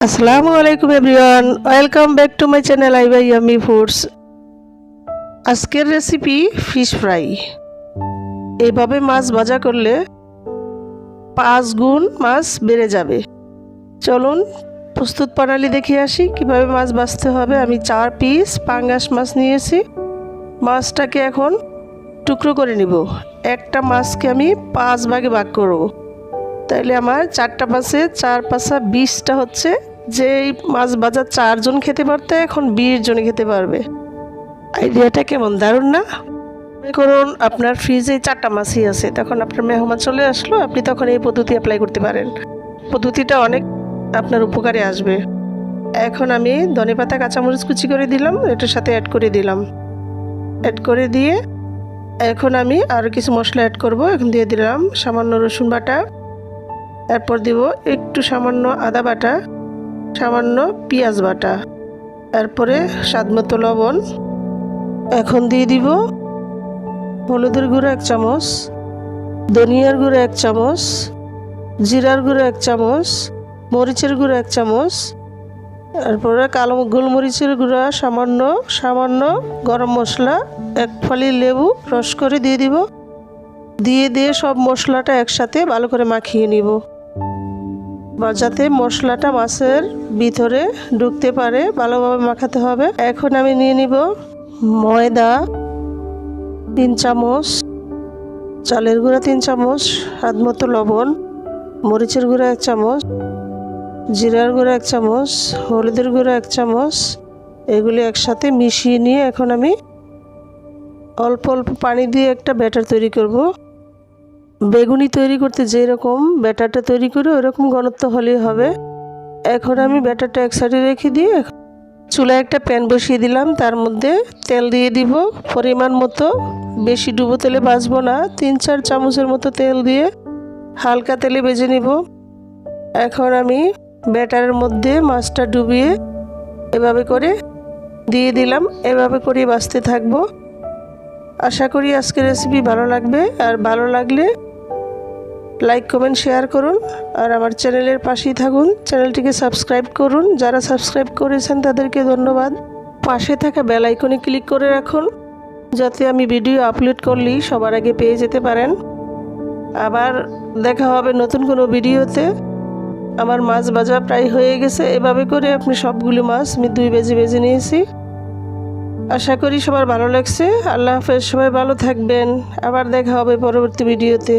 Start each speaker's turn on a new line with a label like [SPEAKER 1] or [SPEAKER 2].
[SPEAKER 1] আসসালামু আলাইকুম everyone, welcome back to my channel I by Yummy Foods. আজকের recipe fish fry. এইভাবে মাছ ভাজা করলে পাঁচ গুণ মাছ বেড়ে যাবে। চলুন প্রস্তুত প্রণালী দেখে আসি, কীভাবে মাছ ভাজতে হবে। আমি চার পিস পাঙ্গাস মাছ নিয়েছি। মাছটাকে এখন টুকরো করে নিব। একটা মাছকে আমি পাঁচ ভাগে ভাগ করব। তাইলে আমার চারটা মাছে চার পাঁচা বিশটা হচ্ছে যে এই মাছ ভাজা চারজন খেতে পারতে, এখন বিশ জনে খেতে পারবে। আইডিয়াটা কেমন? দারুণ না? করুন আপনার ফ্রিজে চারটা মাছই আছে, তখন আপনার মেহমান চলে আসলো, আপনি তখন এই পদ্ধতি অ্যাপ্লাই করতে পারেন। পদ্ধতিটা অনেক আপনার উপকারে আসবে। এখন আমি ধনেপাতা কাঁচামরিচ কুচি করে দিলাম, এটার সাথে অ্যাড করে দিলাম। অ্যাড করে দিয়ে এখন আমি আরও কিছু মশলা অ্যাড করব, এখন দিয়ে দিলাম সামান্য রসুন বাটা। এরপর দিব একটু সামান্য আদা বাটা। সামান্য পেঁয়াজ বাটা। এরপরে স্বাদমতো লবণ। এখন দিয়ে দিব হলুদের গুঁড়ো এক চামচ, ধনিয়ার গুঁড়ো এক চামচ, জিরার গুঁড়ো এক চামচ, মরিচের গুঁড়ো এক চামচ। তারপরে কালো গোলমরিচের গুঁড়া, সামান্য সামান্য গরম মশলা, এক ফালি লেবু রস করে দিয়ে দিব। দিয়ে দিয়ে সব মশলাটা একসাথে ভালো করে মাখিয়ে নিব। যাতে মশলাটা মাছের ভিতরে ঢুকতে পারে, ভালোভাবে মাখাতে হবে। এখন আমি নিয়ে নিব ময়দা, তিন চামচ, চালের গুঁড়া তিন চামচ হাত মতো লবণ, মরিচের গুঁড়া এক চামচ, জিরার গুঁড়া এক চামচ, হলুদের গুঁড়া এক চামচ, এগুলি একসাথে মিশিয়ে নিয়ে এখন আমি অল্প অল্প পানি দিয়ে একটা ব্যাটার তৈরি করব। বেগুনি তৈরি করতে যেরকম, ব্যাটারটা তৈরি করে ওরকম ঘনত্ব হলেই হবে। এখন আমি ব্যাটারটা এক সাইডে রেখে দিয়ে চুলায় একটা প্যান বসিয়ে দিলাম। তার মধ্যে তেল দিয়ে দিব। পরিমাণ মতো বেশি ডুবো তেলে ভাজবো না। তিন, চার চামচের মতো তেল দিয়ে হালকা তেলে ভেজে নিব। এখন আমি ব্যাটারের মধ্যে মাছটা ডুবিয়ে এভাবে করে দিয়ে দিলাম। এভাবে করে বাঁচতে থাকব। আশা করি আজকের রেসিপি ভালো লাগবে। আর ভালো লাগলে লাইক কমেন্ট শেয়ার করুন। আর আমার চ্যানেলের পাশেই থাকুন। চ্যানেলটিকে সাবস্ক্রাইব করুন। যারা সাবস্ক্রাইব করেছেন, তাদেরকে ধন্যবাদ। পাশে থাকা বেল আইকনে ক্লিক করে রাখুন। যাতে আমি ভিডিও আপলোড করলেই সবার আগে পেয়ে যেতে পারেন। আবার দেখা হবে নতুন কোনো ভিডিওতে আমার মাছ ভাজা প্রায় হয়ে গেছে। এভাবে করে আপনি সবগুলো মাছ আমি দুই বেজে বেজে নিয়েছি। আশা করি সবার ভালো লাগছে। আল্লাহ হাফেজ। সবাই ভালো থাকবেন। আবার দেখা হবে পরবর্তী ভিডিওতে